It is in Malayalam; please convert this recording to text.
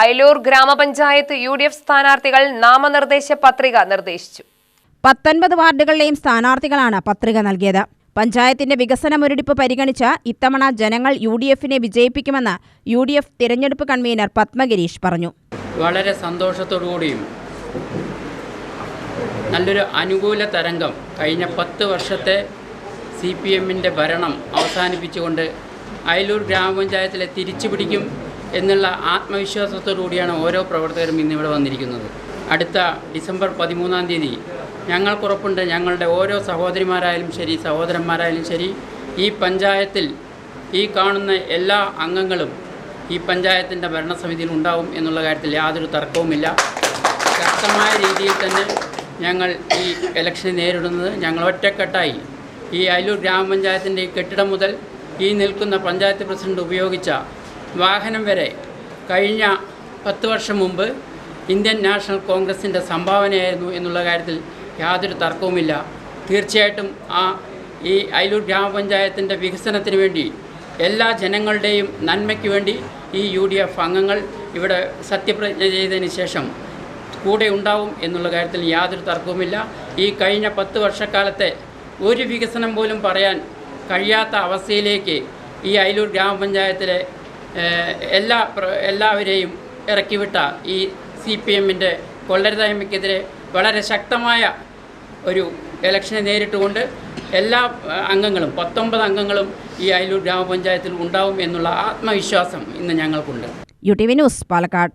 അയലൂർ ഗ്രാമപഞ്ചായത്ത് യു ഡി എഫ് സ്ഥാനാർത്ഥികൾ നാമനിർദ്ദേശ പത്രിക നിർദ്ദേശിച്ചു. പത്തൊൻപത് വാർഡുകളിലെയും സ്ഥാനാർത്ഥികളാണ് പത്രിക നൽകിയത്. പഞ്ചായത്തിന്റെ വികസന മുരടിപ്പ് പരിഗണിച്ച് ഇത്തവണ ജനങ്ങൾ യു ഡി എഫിനെ വിജയിപ്പിക്കുമെന്ന് യു ഡി എഫ് തിരഞ്ഞെടുപ്പ് കൺവീനർ പത്മഗിരീഷ് പറഞ്ഞു. വളരെ സന്തോഷത്തോടുകൂടിയും നല്ലൊരു അനുകൂല തരംഗം കഴിഞ്ഞ പത്ത് വർഷത്തെ സി പി എമ്മിന്റെ ഭരണം അവസാനിപ്പിച്ചുകൊണ്ട് അയലൂർ ഗ്രാമപഞ്ചായത്തിലെ തിരിച്ചു പിടിക്കും എന്നുള്ള ആത്മവിശ്വാസത്തോടുകൂടിയാണ് ഓരോ പ്രവർത്തകരും ഇന്നിവിടെ വന്നിരിക്കുന്നത്. അടുത്ത ഡിസംബർ പതിമൂന്നാം തീയതി ഞങ്ങൾക്കുറപ്പുണ്ട് ഞങ്ങളുടെ ഓരോ സഹോദരിമാരായാലും ശരി സഹോദരന്മാരായാലും ശരി ഈ പഞ്ചായത്തിൽ ഈ കാണുന്ന എല്ലാ അംഗങ്ങളും ഈ പഞ്ചായത്തിന്റെ ഭരണസമിതിയിൽ ഉണ്ടാവും എന്നുള്ള കാര്യത്തിൽ യാതൊരു തർക്കവുമില്ല. ശക്തമായ രീതിയിൽ തന്നെ ഞങ്ങൾ ഈ ഇലക്ഷനെ നേരിടുന്നത്. ഞങ്ങൾ ഒറ്റക്കെട്ടായി ഈ അയലൂർ ഗ്രാമപഞ്ചായത്തിന്റെ ഈ കെട്ടിടം മുതൽ ഈ നിൽക്കുന്ന പഞ്ചായത്ത് പ്രസിഡന്റ് ഉപയോഗിച്ച വാഹനം വരെ കഴിഞ്ഞ പത്ത് വർഷം മുമ്പ് ഇന്ത്യൻ നാഷണൽ കോൺഗ്രസിന്റെ സംഭാവനയായിരുന്നു എന്നുള്ള കാര്യത്തിൽ യാതൊരു തർക്കവുമില്ല. തീർച്ചയായിട്ടും ആ ഈ അയലൂർ ഗ്രാമപഞ്ചായത്തിന്റെ വികസനത്തിന് വേണ്ടി എല്ലാ ജനങ്ങളുടെയും നന്മയ്ക്ക് വേണ്ടി ഈ യു ഡി എഫ് അംഗങ്ങൾ ഇവിടെ സത്യപ്രതിജ്ഞ ചെയ്തതിന് ശേഷം കൂടെ ഉണ്ടാവും എന്നുള്ള കാര്യത്തിൽ യാതൊരു തർക്കവുമില്ല. ഈ കഴിഞ്ഞ പത്ത് വർഷക്കാലത്തെ ഒരു വികസനം പോലും പറയാൻ കഴിയാത്ത അവസ്ഥയിലേക്ക് ഈ അയലൂർ ഗ്രാമപഞ്ചായത്തിലെ എല്ലാ എല്ലാവരെയും ഇറക്കിവിട്ട ഈ സി പി എമ്മിന്റെ കൊള്ളരുതായ്മയ്ക്കെതിരെ വളരെ ശക്തമായ ഒരു ഇലക്ഷനെ നേരിട്ടുകൊണ്ട് എല്ലാ അംഗങ്ങളും പത്തൊമ്പത് അംഗങ്ങളും ഈ അയലൂർ ഗ്രാമപഞ്ചായത്തിൽ ഉണ്ടാവും എന്നുള്ള ആത്മവിശ്വാസം ഇന്ന് ഞങ്ങൾക്കുണ്ട്. U T V news Palakkad.